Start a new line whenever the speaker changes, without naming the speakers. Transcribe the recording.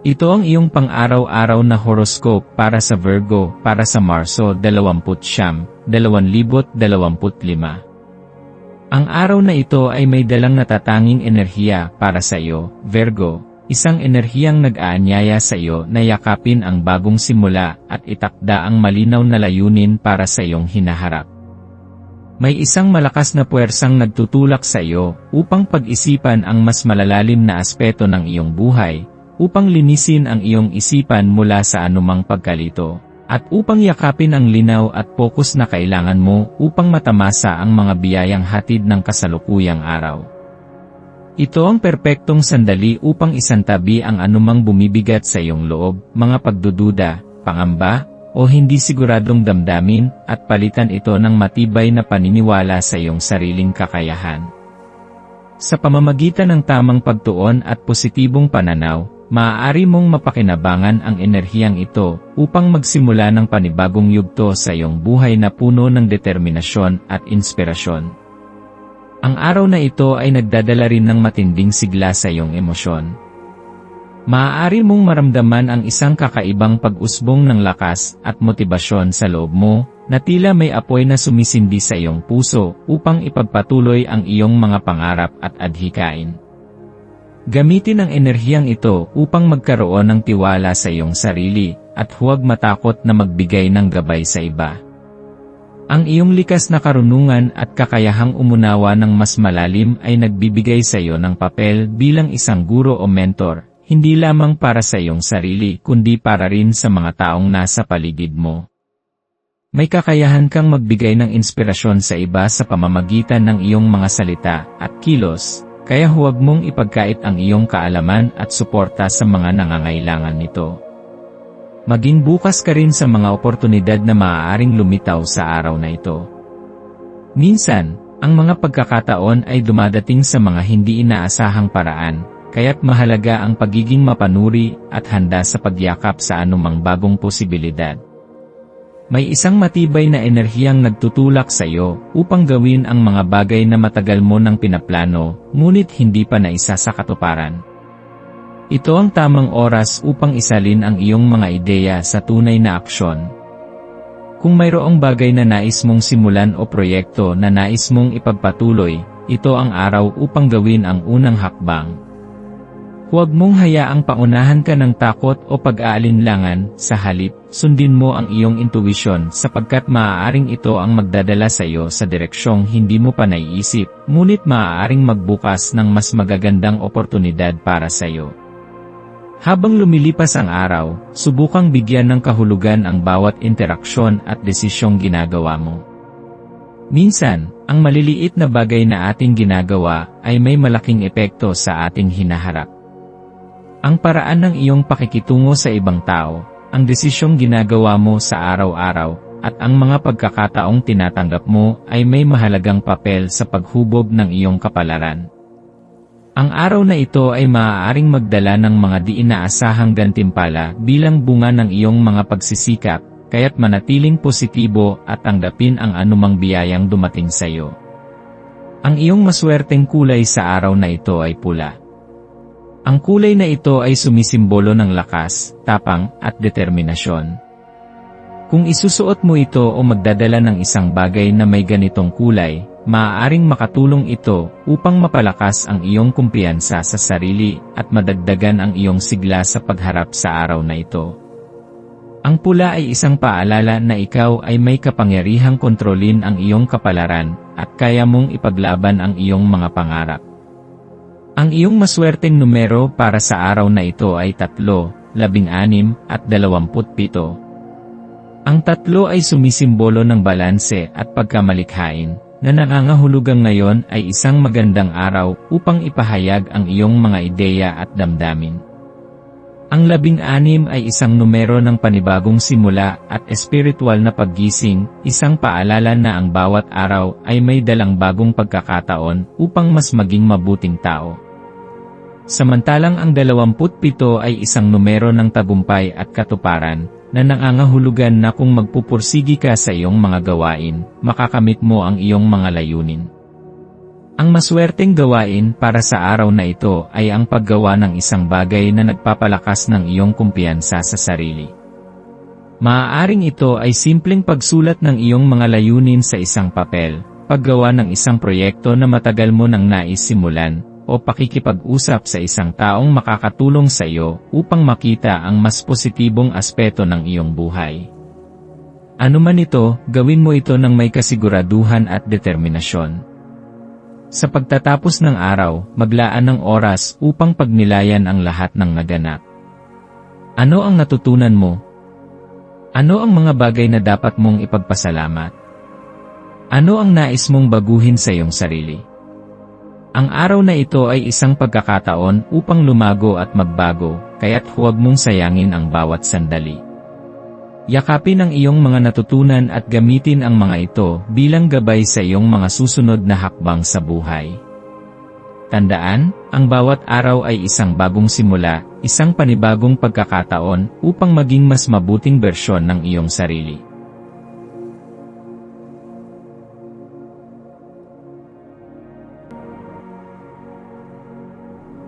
Ito ang iyong pang-araw-araw na horoscope para sa Virgo para sa Marso 20 2025. Ang araw na ito ay may dalang natatanging enerhiya para sa iyo, Virgo, isang enerhiyang nag-aanyaya sa iyo na yakapin ang bagong simula at itakda ang malinaw na layunin para sa iyong hinaharap. May isang malakas na puwersang nagtutulak sa iyo upang pag-isipan ang mas malalalim na aspeto ng iyong buhay, upang linisin ang iyong isipan mula sa anumang pagkalito, at upang yakapin ang linaw at pokus na kailangan mo upang matamasa ang mga biyayang hatid ng kasalukuyang araw. Ito ang perpektong sandali upang isantabi ang anumang bumibigat sa iyong loob, mga pagdududa, pangamba, o hindi siguradong damdamin, at palitan ito ng matibay na paniniwala sa iyong sariling kakayahan. Sa pamamagitan ng tamang pagtuon at positibong pananaw, maaari mong mapakinabangan ang enerhiyang ito upang magsimula ng panibagong yugto sa iyong buhay na puno ng determinasyon at inspirasyon. Ang araw na ito ay nagdadala rin ng matinding sigla sa iyong emosyon. Maaari mong maramdaman ang isang kakaibang pag-usbong ng lakas at motibasyon sa loob mo, na tila may apoy na sumisindi sa iyong puso upang ipagpatuloy ang iyong mga pangarap at adhikain. Gamitin ang enerhiyang ito upang magkaroon ng tiwala sa iyong sarili, at huwag matakot na magbigay ng gabay sa iba. Ang iyong likas na karunungan at kakayahang umunawa ng mas malalim ay nagbibigay sa iyo ng papel bilang isang guro o mentor, hindi lamang para sa iyong sarili kundi para rin sa mga taong nasa paligid mo. May kakayahan kang magbigay ng inspirasyon sa iba sa pamamagitan ng iyong mga salita at kilos, kaya huwag mong ipagkait ang iyong kaalaman at suporta sa mga nangangailangan nito. Maging bukas ka rin sa mga oportunidad na maaaring lumitaw sa araw na ito. Minsan, ang mga pagkakataon ay dumadating sa mga hindi inaasahang paraan, kaya't mahalaga ang pagiging mapanuri at handa sa pagyakap sa anumang bagong posibilidad. May isang matibay na enerhiyang nagtutulak sa iyo upang gawin ang mga bagay na matagal mo nang pinaplano, ngunit hindi pa naisa sa katuparan. Ito ang tamang oras upang isalin ang iyong mga ideya sa tunay na aksyon. Kung mayroong bagay na nais mong simulan o proyekto na nais mong ipagpatuloy, ito ang araw upang gawin ang unang hakbang. Huwag mong hayaang paunahan ka ng takot o pag-aalinlangan, sa halip, sundin mo ang iyong intuwisyon sapagkat maaaring ito ang magdadala sa iyo sa direksyong hindi mo pa naiisip, ngunit maaaring magbukas ng mas magagandang oportunidad para sa iyo. Habang lumilipas ang araw, subukang bigyan ng kahulugan ang bawat interaksyon at desisyong ginagawa mo. Minsan, ang maliliit na bagay na ating ginagawa ay may malaking epekto sa ating hinaharap. Ang paraan ng iyong pakikitungo sa ibang tao, ang desisyong ginagawa mo sa araw-araw, at ang mga pagkakataong tinatanggap mo ay may mahalagang papel sa paghubog ng iyong kapalaran. Ang araw na ito ay maaaring magdala ng mga di inaasahang gantimpala bilang bunga ng iyong mga pagsisikap, kaya't manatiling positibo at tanggapin ang anumang biyayang dumating sa iyo. Ang iyong maswerteng kulay sa araw na ito ay pula. Ang kulay na ito ay sumisimbolo ng lakas, tapang, at determinasyon. Kung isusuot mo ito o magdadala ng isang bagay na may ganitong kulay, maaaring makatulong ito upang mapalakas ang iyong kumpiyansa sa sarili at madagdagan ang iyong sigla sa pagharap sa araw na ito. Ang pula ay isang paalala na ikaw ay may kapangyarihang kontrolin ang iyong kapalaran at kaya mong ipaglaban ang iyong mga pangarap. Ang iyong maswerteng numero para sa araw na ito ay 3, 16 at 27. Ang tatlo ay sumisimbolo ng balanse at pagkamalikhain, na nangangahulugang ngayon ay isang magandang araw upang ipahayag ang iyong mga ideya at damdamin. Ang labing-anim ay isang numero ng panibagong simula at espiritual na paggising, isang paalala na ang bawat araw ay may dalang bagong pagkakataon upang mas maging mabuting tao. Samantalang ang 27 ay isang numero ng tagumpay at katuparan, na nangangahulugan na kung magpupursigi ka sa iyong mga gawain, makakamit mo ang iyong mga layunin. Ang maswerteng gawain para sa araw na ito ay ang paggawa ng isang bagay na nagpapalakas ng iyong kumpiyansa sa sarili. Maaaring ito ay simpleng pagsulat ng iyong mga layunin sa isang papel, paggawa ng isang proyekto na matagal mo nang nais simulan, o pakikipag-usap sa isang taong makakatulong sa iyo upang makita ang mas positibong aspeto ng iyong buhay. Ano man ito, gawin mo ito ng may kasiguraduhan at determinasyon. Sa pagtatapos ng araw, maglaan ng oras upang pagnilayan ang lahat ng naganap. Ano ang natutunan mo? Ano ang mga bagay na dapat mong ipagpasalamat? Ano ang nais mong baguhin sa iyong sarili? Ang araw na ito ay isang pagkakataon upang lumago at magbago, kaya't huwag mong sayangin ang bawat sandali. Yakapin ang iyong mga natutunan at gamitin ang mga ito bilang gabay sa iyong mga susunod na hakbang sa buhay. Tandaan, ang bawat araw ay isang bagong simula, isang panibagong pagkakataon upang maging mas mabuting bersyon ng iyong sarili.